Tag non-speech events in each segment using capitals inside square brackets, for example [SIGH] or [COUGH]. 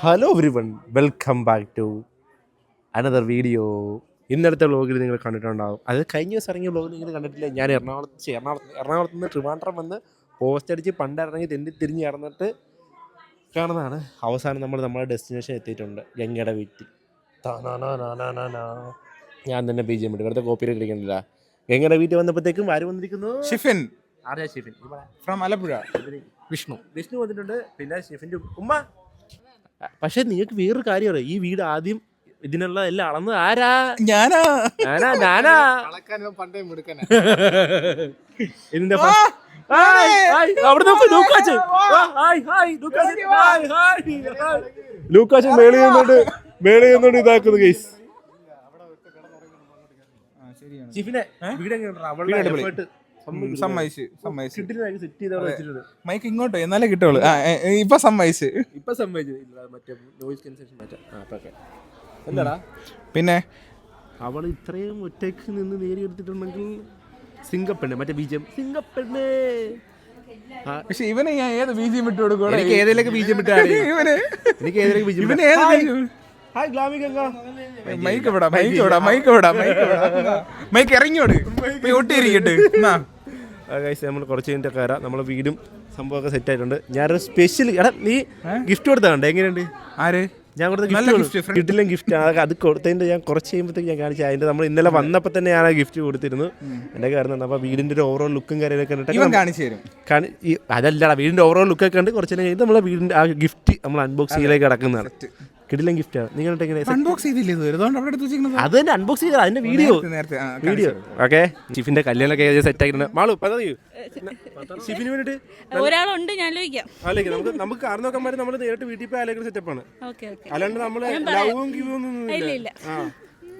Hello everyone welcome back to another video ഇന്നലത്തെ വ്ളോഗിൽ നിങ്ങൾ കണ്ടിട്ടുണ്ടാകും അത് കഴിഞ്ഞ ദിവസം ഇറങ്ങിയ വ്ളോഗ് നിങ്ങൾ കണ്ടിട്ടില്ല? ഞാൻ എറണാകുളത്ത് എറണാകുളത്ത് എറണാകുളത്ത് നിന്ന് ട്രിവാൻഡ്രം വന്ന് പോസ്റ്റ് അടിച്ച് പണ്ട് ഇറങ്ങി തെന്നി തിരിഞ്ഞ് ഇറന്നിട്ട് കാണുന്നതാണ്. അവസാനം നമ്മൾ നമ്മുടെ ഡെസ്റ്റിനേഷൻ എത്തിയിട്ടുണ്ട്. ഗംഗയുടെ വീട്ടിൽ. ഞാൻ തന്നെ ബി ജി എം ഇട്ട് ഇവിടുത്തെ കോപ്പിയിൽ ഇരിക്കുന്നില്ല ഗംഗയുടെ വീട്ടിൽ വന്നപ്പോഴത്തേക്കും ആര് വന്നിരിക്കുന്നു? ഷിഫിൻ. ആരാ ഷിഫിൻ? ഫ്രം ആലപ്പുഴ. വിഷ്ണു. വിഷ്ണു വന്നിട്ടുണ്ട്. പിന്നെ ഷിഫിന്റെ ഉമ്മ. പക്ഷെ നിങ്ങൾക്ക് വേറൊരു കാര്യം അറിയാം? ഈ വീട് ആദ്യം ഇതിനുള്ള എല്ലാം അളന്ന് ആരാ? ഞാനാ. ഞാനാ ഞാനാ. പണ്ടേ മുടുക്കന. ഇതിന്റെ അവിടെ നോക്ക് ലൂക്കാച്ചൻ. ലൂക്കാച്ചൻ, ഇതാക്കുന്നു ചിഫിനെ വീട് സമ്മതിച്ച് സമ്മതിച്ച്. സെറ്റ് ചെയ്ത് വെച്ചിട്ടുണ്ട്. മൈക്ക് ഇങ്ങോട്ട് എന്നാലേ കിട്ടുള്ളൂ. ഇപ്പൊ സമ്മതിച്ച്. ഇപ്പൊ സമ്മതിച്ചു. മറ്റേ നോയിസ് മാറ്റാം. എന്താടാ? പിന്നെ? അവൾ ഇത്രയും ഒറ്റയ്ക്ക് നിന്ന് നേടിയെടുത്തിട്ടുണ്ടെങ്കിൽ സിംഗപ്പെണ്ണ് മറ്റേ ബീജം സിംഗപ്പെണ്ണ്! പക്ഷെ ഇവനെ ഞാൻ ഏത് ബീജം ഇട്ട് കൊടുക്കണം എനിക്ക് ഏതിലേക്ക് ബീജം ഇട്ടാണ് ഇവന് എനിക്ക് ഏതിലേക്ക് ബീജം ഇവന് ഏത് ഹായ്. ഗ്ലാമി ഗംഗ. മൈക്ക് വിടാ മൈക്ക് വിടാ മൈക്ക് വിടാ മൈക്ക് വിടാ മൈക്ക് ഇറങ്ങിയോട് ഒട്ടിയിരിക്കട്ടെ. എന്നാ. ഗൈസ് നമ്മൾ കുറച്ച് കഴിഞ്ഞിട്ട് കയറാം. നമ്മളെ വീടും സംഭവമൊക്കെ സെറ്റ് ആയിട്ടുണ്ട്. ഞാനൊരു സ്പെഷ്യൽ എടാ നീ ഗിഫ്റ്റ് കൊടുത്താണ്ട് എങ്ങനെയുണ്ട്? ആര്? ഞാൻ കൊടുത്ത ഗിഫ്റ്റ്. കിട്ടില്ല ഗിഫ്റ്റ് അത് കൊടുത്തതിന്റെ ഞാൻ കുറച്ച് കഴിയുമ്പോഴത്തേക്ക് ഞാൻ കാണിച്ചു അതിന്റെ നമ്മൾ ഇന്നലെ വന്നപ്പോൾ തന്നെ ഞാൻ ആ ഗിഫ്റ്റ് കൊടുത്തിരുന്നു. എന്റെ കാരണം അപ്പോൾ വീടിന്റെ ഒരു ഓവറോൾ ലുക്കും കാര്യങ്ങളൊക്കെ ഇവൻ കണ്ടിട്ട് കാണിച്ചു തരും. അതല്ലടാ വീടിന്റെ ഓവറോൾ ലുക്കൊക്കെ കണ്ട് കുറച്ച് കഴിഞ്ഞാൽ കഴിഞ്ഞ് നമ്മളെ വീടിന്റെ ആ ഗിഫ്റ്റ് നമ്മൾ അൺബോക്സ് ചെയ്യലേക്ക് കിടക്കുന്നതാണ്. കിടിലൻ ഗിഫ്റ്റാണ് നിങ്ങൾ എങ്ങനെ അൺബോക്സ് ചെയ്തില്ലേ ഇത് അതുകൊണ്ട് അവിടെ എടുത്ത് വെച്ചിരിക്കുന്നത്. അത് തന്നെ അൺബോക്സ് ചെയ്ത അതിന്റെ വീഡിയോ നേരത്തെ, വീഡിയോ ഓക്കെ. ഷിഫിന്റെ കല്യാണമൊക്കെ സെറ്റ് ആക്കിയിട്ടുണ്ട്. മാളു പറയൂ ഷിഫിന് വേണ്ടിട്ട് ഒരാളുണ്ട് ഞാൻ ആലോചിക്കാം. നമുക്ക് നമുക്ക് കാർ നോക്കാൻ നമ്മൾ നേരിട്ട് വീട്ടിൽ പോയി ആലോചിക്കുന്ന സെറ്റപ്പാണ് ഓക്കെ ഓക്കെ. അല്ലാണ്ട് നമ്മൾ ലവും ഗിവും ഒന്നും ഇല്ല ഇല്ല.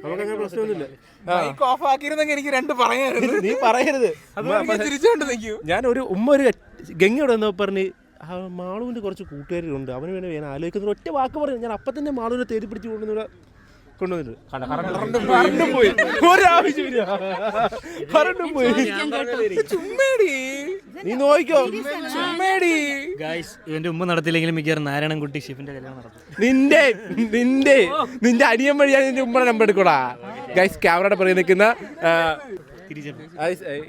നമുക്ക് അങ്ങനെ പ്രശ്നമൊന്നുമില്ല. മൈക്ക് ഓഫ് ആക്കിയിരുന്നെങ്കിൽ എനിക്ക് രണ്ട് പറയായിരുന്നു. നീ പറയരുത്. നിൽക്കൂ. ഞാൻ ഒരു ഉമ്മ ഒരു ഗംഗയോട് വന്നപ്പോ പറഞ്ഞ് ആ മാളുവിന്റെ കുറച്ച് കൂട്ടുകാരുണ്ട് അവന് വേണമെങ്കിൽ ഞാൻ ആലോചിക്കുന്ന ഒറ്റ വാക്ക് പറഞ്ഞു ഞാൻ അപ്പം തന്നെ മാളുവിനെ തേടി പിടിച്ച് കൊണ്ടുവന്നിവിടെ കൊണ്ടുവന്നിട്ട് പോയി. ഒരാവശ്യമില്ല കറണ്ടും പോയി. ചുമ്മേടി. നീ നോക്കിക്കോ. ചുമ്മേടി. ഗായ്സ് ഇവന്റെ ഉമ്മ നടത്തില്ലെങ്കിലും മിക്കവാറും നാരായണൻകുട്ടി ഷിഫിന്റെ കല്യാണം നടത്തും. നിന്റെ നിന്റെ നിന്റെ അനിയൻ വഴി ഞാൻ നിന്റെ ഉമ്മയുടെ നമ്പർ എടുക്കൂടാ ഗൈസ് ക്യാമറയുടെ പുറകെ നിൽക്കുന്ന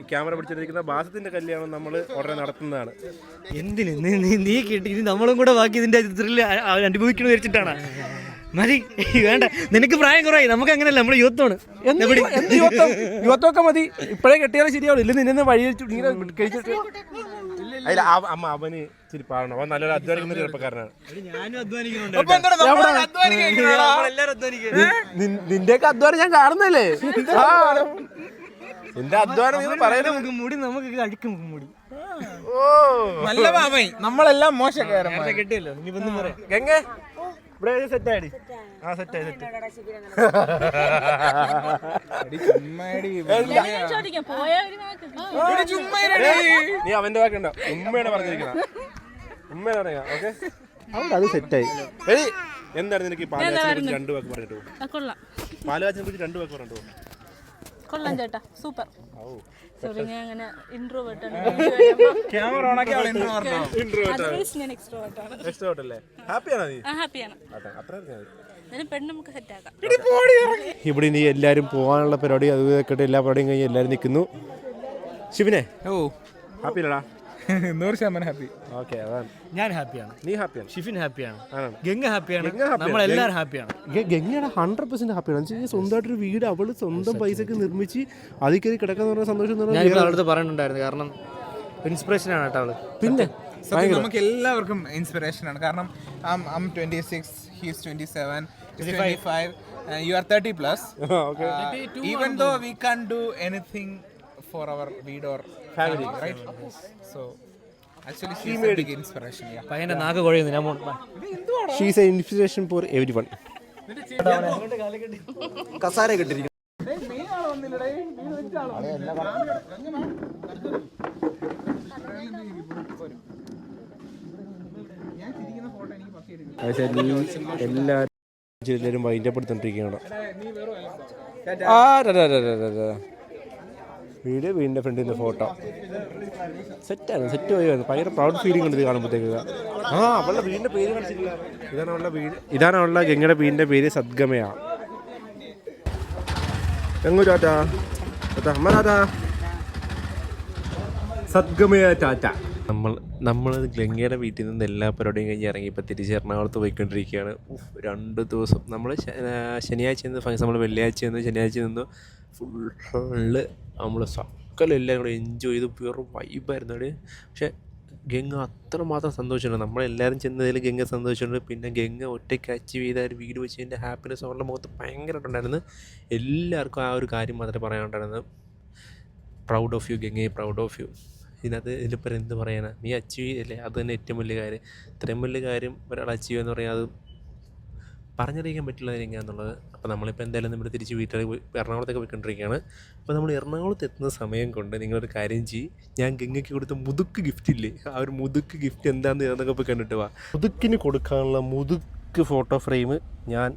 ക്യാമറ പിടിച്ചിരിക്കുന്ന ബാസത്തിന്റെ കല്യാണം നമ്മൾ ഉടനെ നടത്തുന്നതാണ്. എന്തിന്? നീ കേട്ടി ഇനി നമ്മളും കൂടെ ബാക്കി ഇതിന്റെ ത്രില്ല് അനുഭവിക്കണമെന്ന് വിചാരിച്ചിട്ടാണ്. മതി വേണ്ട. നിനക്ക് പ്രായം കുറവായി. നമുക്ക് അങ്ങനെയല്ല. നമ്മൾ യുവത്വമാണ് യുവത്വമൊക്കെ മതി. ഇപ്പഴേ കെട്ടിയാലും ശരിയാവും. ഇല്ല നിന്നെ വഴി വെച്ച് ഇങ്ങനെ കഴിച്ചിട്ട് അല്ല അമ്മ അവന് ഇച്ചിരി പാടണം. അവൻ നല്ലൊരു അധ്വാനിക്കുന്ന ചെറുപ്പക്കാരനാണ്. നമ്മൾ നിന്റെയൊക്കെ അധ്വാനം ഞാൻ കാണുന്നല്ലേ അധ്വാനം പറയുന്നത് മുടി നമുക്ക് അഴിക്കും മുടി. ഓ. നല്ല മാമൈ നമ്മളെല്ലാം മോശക്കാരന്മാർ കിട്ടിയല്ലോ ഇനി ഒന്നും പറയാം. ഇവിടെ സെറ്റ് ആയി. [LAUGHS] ആ സെറ്റ് ആയി നീ അവന്റെ വാക്കുണ്ടോ ഉമ്മയാണ് പറഞ്ഞിരിക്കുന്നത് ഉമ്മയാണ് പറയാ ഓക്കെ? അവിടെ അത് സെറ്റായി എടി എന്താണ് നിനക്ക് ഈ പാലുകാച്ചിനെ കുറിച്ച് രണ്ട് വാക്ക് പറഞ്ഞിട്ട്? പോകും പാലവാച്ചിനെ കുറിച്ച് രണ്ട് വാക്ക് പറഞ്ഞിട്ട് പോകും കൊള്ളാം ചേട്ടാ. സൂപ്പർ. സോറി ഞാൻ അങ്ങനെ ഇൻട്രോവേർട്ട് ക്യാമറ ഓണാക്കി അവൾ എന്ന് പറഞ്ഞോ അതർവൈസ് ഞാൻ എക്സ്ട്രോവേർട്ട് ആണ്. ഇഷ്ടപ്പെട്ടല്ലേ ഹാപ്പിയാണോ നീ? ആ ഹാപ്പിയാണ് അതെ അത്ര പറഞ്ഞാൽ മതി. എന്നാലും നമുക്ക് സെറ്റ് ആക്കാം. ഇവിടെ ഇനി എല്ലാവരും പോകാനുള്ള പരിപാടി അത് കേട്ട് എല്ലാ പരിപാടിയും കഴിഞ്ഞ് എല്ലാവരും നിൽക്കുന്നു. ശിവനെ. ഓ. ഹാപ്പിയല്ലടാ [LAUGHS] നൂറ് ശതമാനം ഹാപ്പി ഓക്കെ അതാണ്. ഞാൻ ഹാപ്പിയാണ് നീ ഹാപ്പിയാണ് ഷിഫിൻ ഹാപ്പിയാണ് ആണാണ് ഗംഗ ഹാപ്പിയാണ് ഗംഗ happy ആണ്. നമ്മളെല്ലാരും ഹാപ്പിയാണ് ഗംഗയുടെ ഹൺഡ്രഡ് പെർസെന്റ് ഹാപ്പിയാണ് എന്ന് വെച്ചാൽ സ്വന്തമായിട്ടൊരു വീട് അവൾ സ്വന്തം പൈസക്ക് നിർമ്മിച്ച് അതിൽ കയറി കിടക്കാന്ന് പറഞ്ഞ സന്തോഷം എന്ന് പറഞ്ഞാൽ ഞാനിപ്പോൾ അവളടുത്ത് പറയുന്നുണ്ടായിരുന്നു കാരണം ഇൻസ്പിറേഷൻ ആണ് കേട്ടോ അവൾ. പിന്നെ? സത്യം. നമുക്ക് എല്ലാവർക്കും ഇൻസ്പിറേഷൻ ആണ്. കാരണം I'm twenty six he's twenty seven twenty five you are thirty plus even though we can do anything for our weed or family right so actually she a big inspiration yeah പയ്യന്റെ നാക്ക് കുഴയുന്നു ഞാൻ പോണു. Bye. She's a inspiration for everyone എല്ലാവരും എല്ലാവരും wind up എടുത്തോണ്ടിരിക്കുകയാണ് ആ വീട് വീടിന്റെ ഫ്രണ്ടിന്റെ ഫോട്ടോ. സെറ്റാണ് സെറ്റ് പോയി വന്നു. ഭയങ്കര പ്രൗഡ് ഫീലിംഗ് ഉണ്ട് ഇത് കാണുമ്പോഴത്തേക്ക്. ആ അവളുടെ വീടിന്റെ പേര് കാണിച്ചിട്ടില്ല. ഇതാണ് അവളുടെ വീട്. ഇതാണ് അവളുടെ ഗംഗയുടെ വീടിന്റെ പേര് സദ്ഗമയാണ് എങ്ങോ ടാറ്റാ അമ്മ ടാറ്റാ? സദ്ഗമയ ടാറ്റ. നമ്മൾ നമ്മൾ ഗംഗയുടെ വീട്ടിൽ നിന്ന് എല്ലാ പരിപാടിയും കഴിഞ്ഞ് ഇറങ്ങി ഇപ്പോൾ തിരിച്ച് എറണാകുളത്ത് പോയിക്കൊണ്ടിരിക്കുകയാണ്. രണ്ട് ദിവസം. നമ്മൾ ശനിയാഴ്ച നിന്ന് ഫംഗ്ഷൻ നമ്മൾ വെള്ളിയാഴ്ച നിന്ന് ശനിയാഴ്ച നിന്ന് ഫുള്ള് നമ്മൾ സക്കലും എല്ലാവരും കൂടെ എൻജോയ് ചെയ്ത് വെറും വൈബായിരുന്നു അവിടെ. പക്ഷേ ഗംഗ അത്രമാത്രം സന്തോഷമുണ്ട്. നമ്മളെല്ലാവരും ചെന്നതിൽ ഗംഗ സന്തോഷമുണ്ട്. പിന്നെ ഗംഗ ഒറ്റയ്ക്ക് അച്ചീവ് ചെയ്ത ഒരു വീട് വെച്ചതിന്റെ ഹാപ്പിനെസ് അവരുടെ മുഖത്ത് ഭയങ്കരമായിട്ടുണ്ടായിരുന്നു എല്ലാവർക്കും ആ ഒരു കാര്യം മാത്രമേ പറയാനുണ്ടായിരുന്നു പ്രൗഡ് ഓഫ് യു ഗംഗയെ പ്രൗഡ് ഓഫ് യു ഇതിനകത്ത് ഇതിലിപ്പോൾ എന്ത് പറയണ? നീ അച്ചീവ് ചെയ്തില്ലേ? അത് തന്നെ ഏറ്റവും വലിയ കാര്യം. ഇത്രയും വലിയ കാര്യം ഒരാൾ അച്ചീവ് എന്ന് പറയാൻ അത് പറഞ്ഞറിയിക്കാൻ പറ്റില്ല എങ്ങനെയാണെന്നുള്ളത് അപ്പോൾ നമ്മളിപ്പോൾ എന്തായാലും നമ്മൾ തിരിച്ച് വീട്ടിലേക്ക് പോയി എറണാകുളത്തേക്ക് പോയിക്കൊണ്ടിരിക്കുകയാണ്. അപ്പോൾ നമ്മൾ എറണാകുളത്ത് എത്തുന്ന സമയം കൊണ്ട് നിങ്ങളൊരു കാര്യം ചെയ്യ്. ഞാൻ ഗംഗയ്ക്ക് കൊടുത്ത മുതുക്ക് ഗിഫ്റ്റ് ഇല്ലേ? ആ ഒരു മുതുക്ക് ഗിഫ്റ്റ് എന്താണെന്ന് എന്നൊക്കെ പോയി കണ്ടിട്ട് വാ. മുതുക്കിന് കൊടുക്കാനുള്ള മുതുക്ക് ഫോട്ടോ ഫ്രെയിം ഞാൻ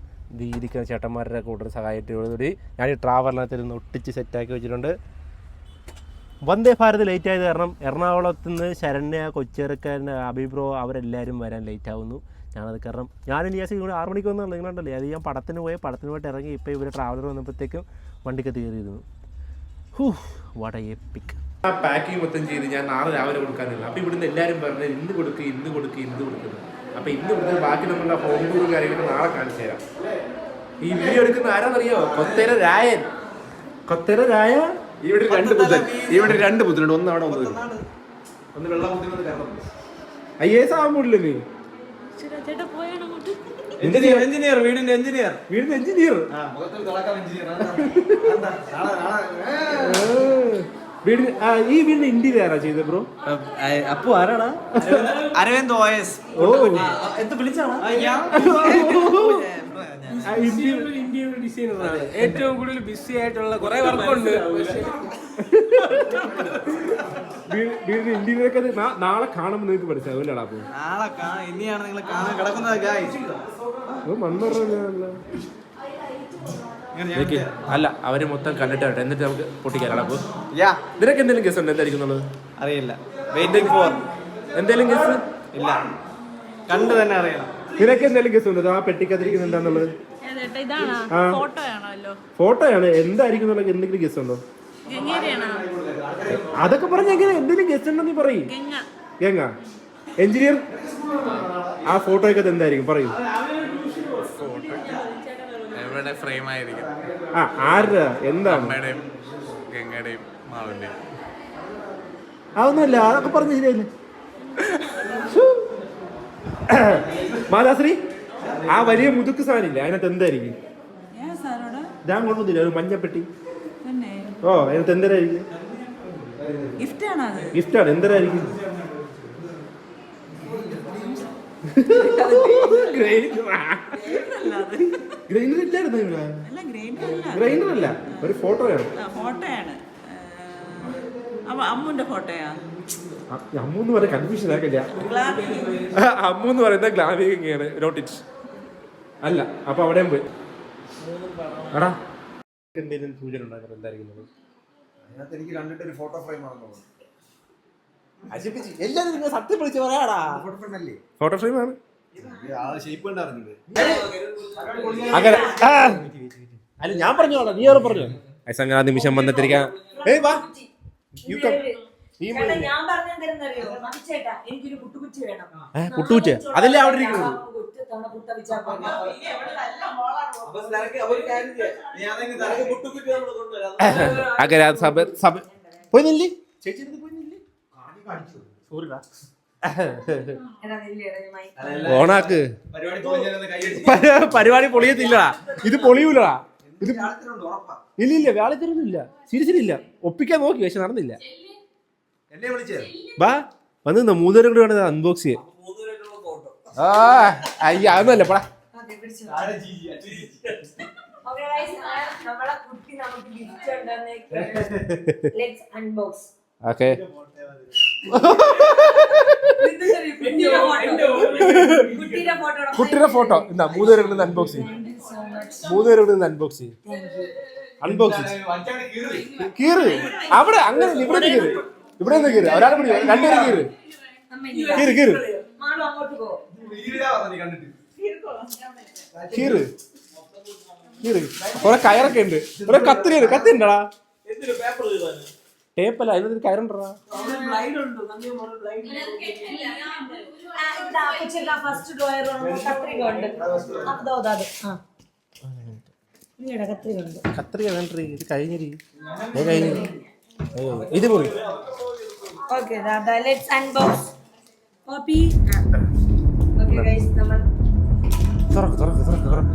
ഇരിക്കുന്ന ചേട്ടന്മാരുടെ കൂട്ടർ സഹായത്തോടുകൂടി ഞാൻ ഈ ട്രാവലിനകത്ത് ഇരുന്ന് ഒട്ടിച്ച് സെറ്റാക്കി വെച്ചിട്ടുണ്ട്. വന്ദേ ഭാരത് ലേറ്റ് ആയത് കാരണം എറണാകുളത്ത് നിന്ന് ശരണ്യ കൊച്ചിറക്കൻ അഭിബ്രോ അവരെല്ലാവരും വരാൻ ലേറ്റ് ആവുന്നു. ഞാനത് കാരണം ഞാൻ നിയാസി ഇവിടെ ആറ് മണിക്ക് വന്നുള്ള നിങ്ങളുണ്ടല്ലേ? അത് ഞാൻ പടത്തിന് പോയി പടത്തിന് പോയിട്ട് ഇറങ്ങി ഇപ്പോൾ ഇവർ ട്രാവലർ വന്നപ്പോഴത്തേക്കും വണ്ടിക്ക് കയറിയിരുന്നു. ഹൂ വട പിക്ക് ആ പാക്കിംഗ് മൊത്തം ചെയ്ത് ഞാൻ നാളെ രാവിലെ കൊടുക്കാനില്ല. അപ്പോൾ ഇവിടുന്ന് എല്ലാവരും പറഞ്ഞു ഇന്ന് കൊടുക്കുക ഇന്ന് കൊടുക്കുക ഇന്ന് കൊടുക്കുന്നത് അപ്പോൾ ഇന്ന് കൊടുത്ത് ബാക്കി നമ്മളുടെ ഹോം ടൂറും കാര്യങ്ങളും നാളെ കാണിച്ചു തരാം. ഈ വീഡിയോ എടുക്കുന്ന ആരാന്നറിയോ? കൊത്തേര രായൻ. കൊത്തേര രായ ഇവിടെ രണ്ട് ബുദ്ധൻ ഇവിടെ രണ്ട് ബുദ്ധനുണ്ട് ഒന്ന് അവിടെ ഒന്ന് ഒന്ന് വെള്ളം ഐ എസ് നീ? ചേട്ടാ പോയാണ് അങ്ങോട്ട്? എഞ്ചിനീയർ എഞ്ചിനീയർ വീടിന്റെ എഞ്ചിനീയർ. വീടിന്റെ എഞ്ചിനീയർ? വീടിന് ഈ വീടിന്റെ ഇന്ത്യയിൽ ആരാ ചെയ്തത് ബ്രോ? അപ്പു ആരാടാ? അരവിന്ദ് ഓയസ് ഓ. എന്ത് വിളിച്ചാണോ? ഇന്റീരിയർ ഡിസൈനറാണ്. ഏറ്റവും കൂടുതൽ ബിസി ആയിട്ടുള്ള കുറെ വർക്കുണ്ട് നാളെ കാണുമ്പോൾ നിങ്ങൾക്ക് പഠിച്ചാൽ അല്ലേടാ അപ്പൊ നാളെ കാണാം ഇനിയാണ് നിങ്ങൾ കാണാൻ കിടക്കുന്നത് മണ്ണുറല്ല അല്ല അവർ മൊത്തം കണ്ടിട്ട് വരട്ടെ. എന്നിട്ട് നമുക്ക് പൊട്ടിക്കാൻ അപ്പൊ യാ. നിനക്ക് എന്തെങ്കിലും ഗസ് ഉണ്ട്? എന്തായിരിക്കും എന്നുള്ളത്? അറിയില്ല. വെയിറ്റിംഗ് ഫോർ എന്തെങ്കിലും ഗസ് ഇല്ല. കണ്ടു തന്നെ അറിയണം. നിനക്ക് എന്തെങ്കിലും ഗസ് ഉണ്ടോ? ആ പെട്ടിക്കത്തിരിക്കുന്ന എന്താന്നുള്ളത്? ഫോട്ടോയാണ്? എന്തായിരിക്കും എന്തെങ്കിലും ഗസ് ഉണ്ടോ? അതൊക്കെ പറഞ്ഞ എങ്ങനെ? എന്തെങ്കിലും ഗസ് ഉണ്ടോ നീ പറയും. ഗംഗ. ഗംഗ. എഞ്ചിനീയർ? ആ ഫോട്ടോയൊക്കെ എന്തായിരിക്കും? പറയൂ. ഫ്രെയിം ആയിരിക്കും? ആ ആരുടെ? എന്താണ്? അമ്മയുടെയും ഗംഗയുടെയും മാവിന്റെയും. അതൊന്നുമല്ല അതൊക്കെ പറഞ്ഞു ശരിയല്ലേ [COUGHS] മാതാശ്രീ ആ വലിയ മുതുക്ക് സാധനമില്ല? അതിനകത്ത് എന്തായിരിക്കും? ഞാൻ കൊണ്ടുവന്നില്ല ഒരു മഞ്ഞപ്പെട്ടി. ഓ അതിനകത്ത് എന്തരായിരിക്കും? ഗിഫ്റ്റാണ് എന്തരായിരിക്കും? ഗ്രൈൻഡർ ഇല്ലായിരുന്നു ഗ്രൈൻഡർ അല്ല. ഒരു ഫോട്ടോയാണ്. ഫോട്ടോയാണ്. അമ്മുന്റെ ഫോട്ടോയാ? അമ്മു എന്ന് പറയാൻ കൺഫ്യൂഷൻ ആക്കില്ല അമ്മു എന്ന് പറയുന്ന ഗ്ലാവികയാണ് [LAUGHS] ഇങ്ങനെയാണ് ഇറ്റ് അല്ല അപ്പൊ അവിടെയും പോയി. എടാ. എന്തെങ്കിലും സൂചന ഉണ്ടാക്കുന്നത് എന്തായിരിക്കും എനിക്ക് കണ്ടിട്ട് ഒരു ഫോട്ടോ ഫ്രെയിം ആണെന്ന് എല്ലാരും നിങ്ങൾ സത്യം വിളിച്ച് പറയാടാ. ഫോട്ടോ ഫ്രെയിം അല്ലേ? ഫോട്ടോ ഫ്രെയിം ആണ്. ആ ഷേപ്പ് കണ്ടറിഞ്ഞത് അങ്ങനെ. അല്ല ഞാൻ പറഞ്ഞോളാം നീ പറഞ്ഞു. സംഘാ നിമിഷം വന്നിട്ടിരിക്കാം ഏയ് വാ. യു കം ഈ ചേട്ടാ, ഞാൻ പറഞ്ഞെന്തരെന്നറിയോ ചേട്ടാ എനിക്കൊരു കുട്ടുകുച്ചി വേണം. ഏ, കുട്ടൂച്ച അതല്ലേ അവിടെ ഇരിക്കുന്നത്. അങ്ങനെ സഭ സഭ. ചേച്ചി സോറിടാ ഓണാക്ക്. പരിപാടി പൊളിയത്തില്ലടാ. ഇത് പൊളിയൂലടാ. ഇത് ഇല്ല ഇല്ല വ്യാളിത്തരൊന്നുമില്ല സീരിയസ്ലി ഇല്ല ഒപ്പിക്കാൻ നോക്കി പക്ഷെ നടന്നില്ല. എന്നെ വിളിച്ചേ? ബാ വന്ന് മൂന്നൂരം മൂന്നുപേരും കൂടി വേണത് അൺബോക്സ് ചെയ്യാൻ. ആ അയ്യ അതൊന്നുമല്ല പടാ. ഓക്കെ [LAUGHS] കുട്ടിയുടെ ഫോട്ടോ കുട്ടിയുടെ ഫോട്ടോ എന്താ മൂന്നുപേരും കൂടി അൺബോക്സ് ചെയ്യും. മൂന്നുപേരും കൂടി അൺബോക്സ് ചെയ്യും. അൺബോക്സ് കീറ്. അവിടെ അങ്ങനെ ഇവിടെ നിന്ന് കീറ്. ഇവിടെ നിന്ന് കീറ്. ഒരാളെ പിടി രണ്ടുപേരും കീറ്. കീറ് കീറ്. കീറ്. കീറ്. കുറെ കയറൊക്കെ ഉണ്ട്. കുറെ കത്തിരി കത്തി ഉണ്ടടാ. ടേപ്പല്ല. അതിനൊരു കയറുണ്ടടാ. ഫസ്റ്റ് ഡ്രോയർ കത്രിക ഉണ്ട്. അതോ അത് കത്രിക വേണ്ട ഇത് കഴിഞ്ഞിരി ഏ കഴിഞ്ഞിരി ഓ ഇത് പോയി. ഓക്കെ ലെറ്റ്സ് അൺബോക്സ് കോപ്പി ഓക്കെ ഗൈസ് നമ്മൾ തുറക്ക് തുറക്ക് തുറക്ക് തുറക്ക്.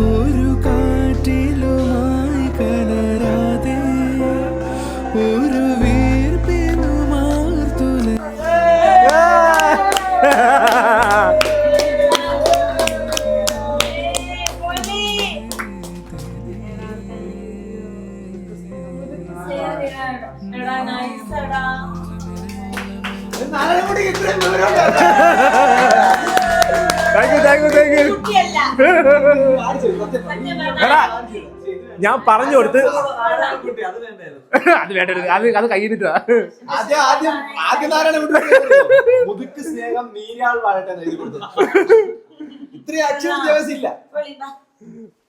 ഒരു കാറ്റിലുമായി കലരാതെ ഒരു വീർപ്പിനുമാർത്തുല എടാ നൈസ് എടാ Thank എടാ, ഞാൻ പറഞ്ഞു കൊടുത്ത്. അത് വേണ്ട അത് അത് കയ്യിലിട്ടാ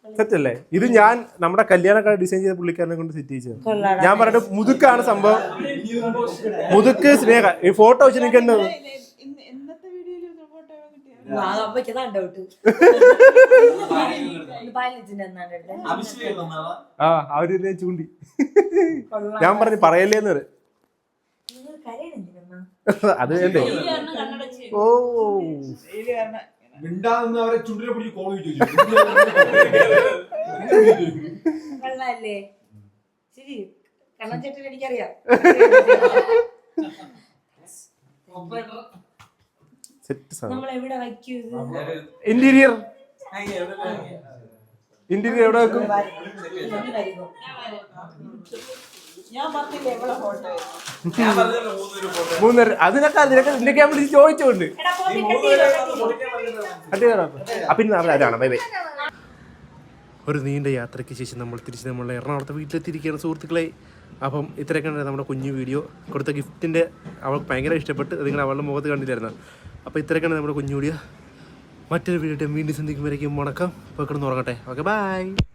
സെറ്റല്ലേ ഇത് ഞാൻ നമ്മുടെ കല്യാണക്കാർ ഡിസൈൻ ചെയ്ത പുള്ളിക്കാരനെ കൊണ്ട് സെറ്റ് ചെയ്തത്. ഞാൻ പറഞ്ഞിട്ട് മുതുക്കാണ് സംഭവം. മുതുക്ക് സ്നേഹ. ഈ ഫോട്ടോ വെച്ച് നിൽക്കേണ്ടത് അപ്പച്ചതാ ഡൗട്ട് പതിനഞ്ചിന്റെ എന്നാണ് എടുത്തത് ആ അവർ ചൂണ്ടി. ഞാൻ പറഞ്ഞു പറയല്ലേന്ന് അത് വേണ്ടേ? ഓ. മിണ്ടാന്ന് അവരെ ചുണ്ടിനെ പിടിച്ച് കോൾ കൊള്ളാല്ലേ? ശരി കണ്ണഞ്ചേട്ടൻ എനിക്കറിയാം. [LAUGHS] സെറ്റ് സാധനം. ഇന്റീരിയർ ഇന്റീരിയർ എവിടെ വെക്കും? മൂന്നര അതിനൊക്കെ അതിനൊക്കെ നിന്റെ ക്യാമ്പ് ചോദിച്ചോണ്ട്. അവിടെ അതാണ് ബൈ ബൈ. ഒരു നീണ്ട യാത്രയ്ക്ക് ശേഷം നമ്മൾ തിരിച്ച് നമ്മളെ എറണാകുളത്തെ വീട്ടിലെത്തിയിരിക്കുകയാണ് സുഹൃത്തുക്കളെ. അപ്പം ഇത്രയൊക്കെയാണ് നമ്മുടെ കുഞ്ഞു വീഡിയോ. കൊടുത്ത ഗിഫ്റ്റിന്റെ അവൾക്ക് ഭയങ്കര ഇഷ്ടപ്പെട്ട് നിങ്ങൾ അവളുടെ മുഖത്ത് കണ്ടില്ലായിരുന്നു? അപ്പോൾ ഇത്രയൊക്കെയാണ് നമ്മുടെ കുഞ്ഞുകൂടിയ മറ്റൊരു വീഡിയോ വീണ്ടും സന്ധിക്കുമ്പോഴേക്കും മുടക്കം ഇപ്പോൾ കിടന്ന് ഉറങ്ങട്ടെ. Okay bye